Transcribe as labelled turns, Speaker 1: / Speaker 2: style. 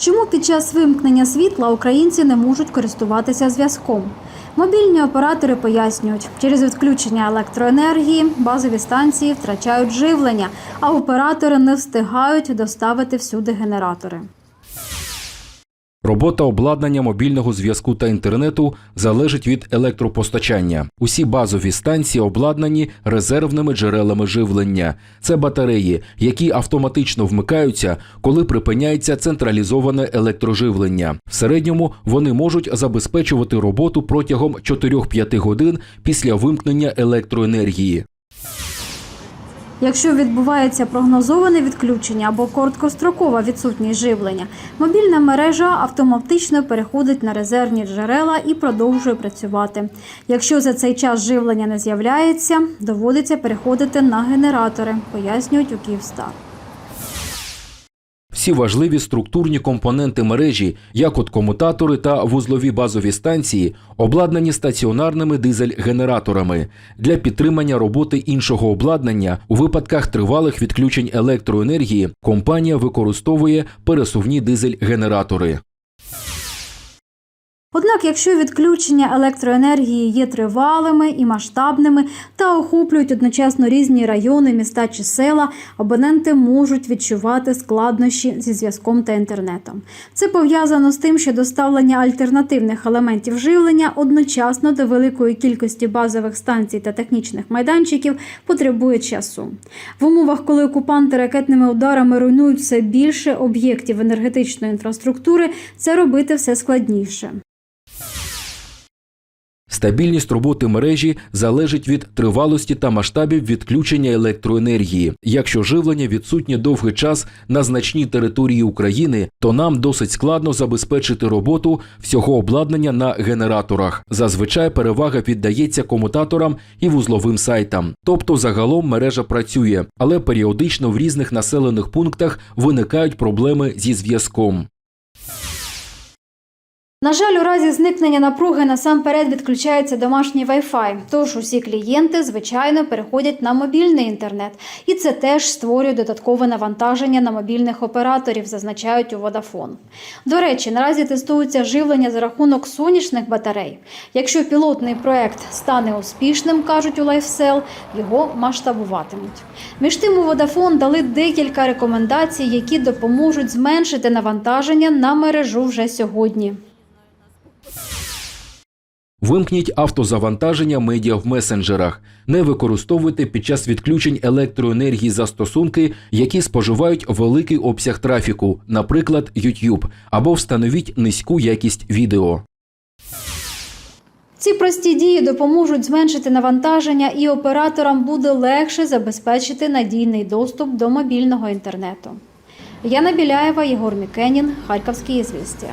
Speaker 1: Чому під час вимкнення світла українці не можуть користуватися зв'язком? Мобільні оператори пояснюють, через відключення електроенергії базові станції втрачають живлення, а оператори не встигають доставити всюди генератори.
Speaker 2: Робота обладнання мобільного зв'язку та інтернету залежить від електропостачання. Усі базові станції обладнані резервними джерелами живлення. Це батареї, які автоматично вмикаються, коли припиняється централізоване електроживлення. В середньому вони можуть забезпечувати роботу протягом 4-5 годин після вимкнення електроенергії.
Speaker 1: Якщо відбувається прогнозоване відключення або короткострокова відсутність живлення, мобільна мережа автоматично переходить на резервні джерела і продовжує працювати. Якщо за цей час живлення не з'являється, доводиться переходити на генератори, пояснюють у Київстар.
Speaker 2: Всі важливі структурні компоненти мережі, як от комутатори та вузлові базові станції, обладнані стаціонарними дизель-генераторами. Для підтримання роботи іншого обладнання у випадках тривалих відключень електроенергії компанія використовує пересувні дизель-генератори.
Speaker 1: Однак, якщо відключення електроенергії є тривалими і масштабними та охоплюють одночасно різні райони, міста чи села, абоненти можуть відчувати складнощі зі зв'язком та інтернетом. Це пов'язано з тим, що доставлення альтернативних елементів живлення одночасно до великої кількості базових станцій та технічних майданчиків потребує часу. В умовах, коли окупанти ракетними ударами руйнують все більше об'єктів енергетичної інфраструктури, це робити все складніше.
Speaker 2: Стабільність роботи мережі залежить від тривалості та масштабів відключення електроенергії. Якщо живлення відсутнє довгий час на значній території України, то нам досить складно забезпечити роботу всього обладнання на генераторах. Зазвичай перевага віддається комутаторам і вузловим сайтам. Тобто загалом мережа працює, але періодично в різних населених пунктах виникають проблеми зі зв'язком.
Speaker 1: На жаль, у разі зникнення напруги насамперед відключається домашній Wi-Fi, тож усі клієнти, звичайно, переходять на мобільний інтернет. І це теж створює додаткове навантаження на мобільних операторів, зазначають у Vodafone. До речі, наразі тестується живлення за рахунок сонячних батарей. Якщо пілотний проект стане успішним, кажуть у LifeSell, його масштабуватимуть. Між тим, у Vodafone дали декілька рекомендацій, які допоможуть зменшити навантаження на мережу вже сьогодні.
Speaker 2: Вимкніть автозавантаження медіа в месенджерах. Не використовуйте під час відключень електроенергії застосунки, які споживають великий обсяг трафіку, наприклад, YouTube, або встановіть низьку якість відео.
Speaker 1: Ці прості дії допоможуть зменшити навантаження, і операторам буде легше забезпечити надійний доступ до мобільного інтернету. Яна Біляєва, Єгор Мікенін, Харківські ізвістія.